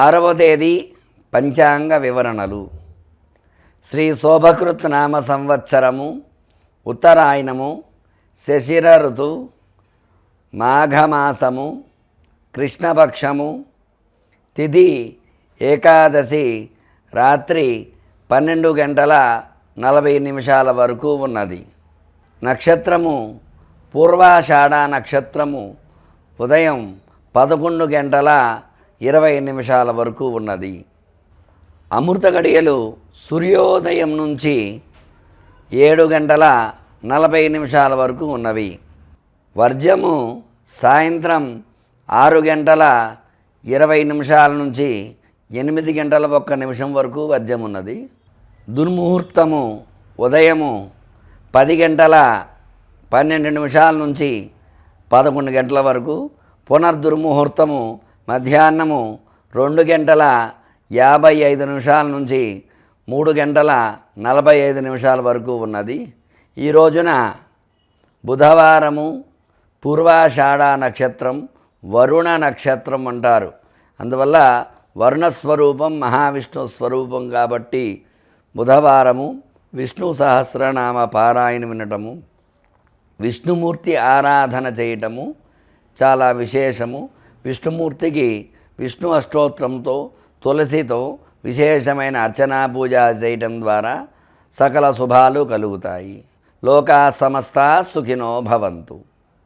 ఆరవ తేదీ పంచాంగ వివరణలు. శ్రీ శోభకృత్ నామ సంవత్సరము ఉత్తరాయణము శశిర ఋతు మాఘమాసము కృష్ణపక్షము తిథి ఏకాదశి రాత్రి పన్నెండు గంటల నలభై నిమిషాల వరకు ఉన్నది. నక్షత్రము పూర్వాషాఢ నక్షత్రము ఉదయం పదకొండు గంటల ఇరవై నిమిషాల వరకు ఉన్నది. అమృత గడియలు సూర్యోదయం నుంచి ఏడు గంటల నలభై నిమిషాల వరకు ఉన్నవి. వర్జము సాయంత్రం ఆరు గంటల ఇరవై నిమిషాల నుంచి ఎనిమిది గంటల ఒక్క నిమిషం వరకు వర్జం ఉన్నది. దుర్ముహూర్తము ఉదయము పది గంటల పన్నెండు నిమిషాల నుంచి పదకొండు గంటల వరకు పునర్దుర్ముహూర్తము మధ్యాహ్నము రెండు గంటల యాభై ఐదు నిమిషాల నుంచి మూడు గంటల నలభై ఐదు నిమిషాల వరకు ఉన్నది. ఈ రోజున బుధవారము పూర్వాషాఢ నక్షత్రం వరుణ నక్షత్రం అంటారు. అందువల్ల వరుణ స్వరూపం మహావిష్ణు స్వరూపం కాబట్టి బుధవారము విష్ణు సహస్రనామ పారాయణ వినటము విష్ణుమూర్తి ఆరాధన చేయటము చాలా విశేషము. విష్ణుమూర్తికి విష్ణు అష్టోత్రంతో తులసితో విశేషమైన అర్చనా పూజ చేయటం ద్వారా సకల శుభాలు కలుగుతాయి. లోకా సమస్త సుఖినో భవంతు.